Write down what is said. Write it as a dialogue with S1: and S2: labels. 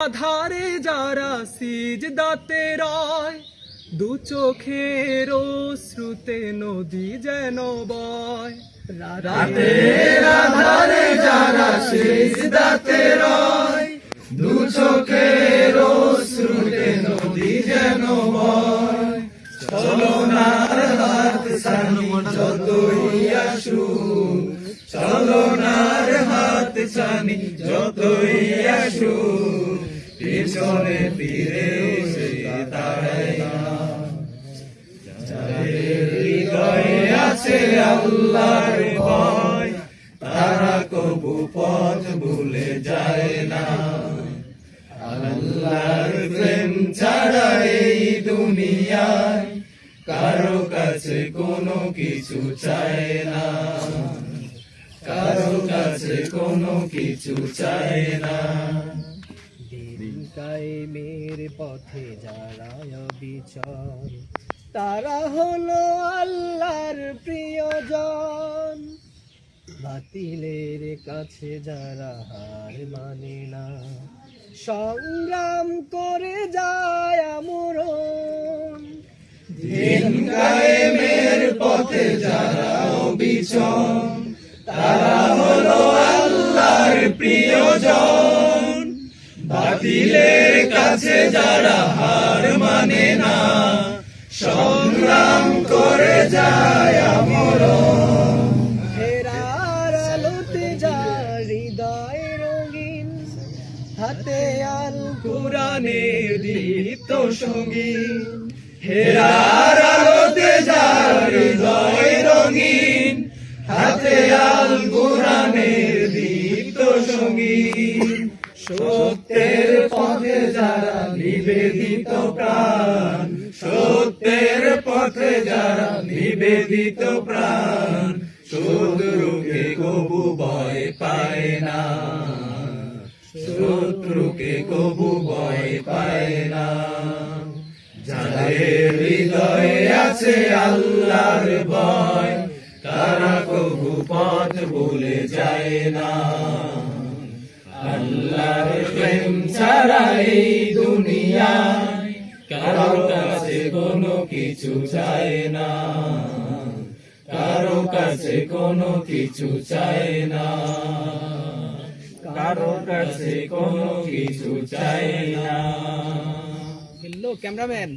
S1: ধারে যারা সিজ দাতে রয়, দু চোখের শ্রুতে নদী যেন বয়। রাতে
S2: আধারে যারা শেষ দাতে রয়, দু চোখের শ্রুতে নদী যেন বয়। চলনার হাত সানি যতই আসু চলনার হাত সানি যতই পিছনে ফিরে না। যাদের আছে আল্লাহর ভয়, তারা কবু পথ ভুলে যায় না। আল্লাহর প্রেম ছাড়া এই দুনিয়ায় কারও কাছে কোনো কিছু চায় না। কারও কাছে কোনো কিছু চায় না।
S1: কায়েমের পথে যারা অবিচল তারা হলো আল্লাহর প্রিয়জন। বাতিলের কাছে যারা হার মানে না। সংগ্রাম করে যায় আমরণ।
S2: দিন পথে যারা অবিচল তারা হলো আল্লাহর প্রিয়জন। বাতিলের কাছে যারা হার মানে না, সংগ্রাম করে যায় আমরণ।
S1: ফেরার আলোতে যার হৃদয় রঙিন, হাতে আল কোরআনের দীপ্ত সঙ্গী
S2: হেরার আলোতে যার হৃদয় রঙিন, হাতে আল কোরআনের দীপ্ত সঙ্গীন। সত্যের পথে যারা নিবেদিত প্রাণ, সত্যের পথে যারা নিবেদিত প্রাণ, শত্রুকে কবু ভয় পায় না। শত্রুকে কবু ভয় পায় না। যাদের হৃদয়ে আছে আল্লাহর ভয়, তারা কবু পথ ভুলে যায় না। আল্লাহর প্রেম ছাড়া এই দুনিয়া কারও কাছে কোনো কিছু চায় না। কারও কাছে কোনো কিছু চায় না। কারও কাছে কোনো কিছু চায় না।
S1: ক্যামেরাম্যান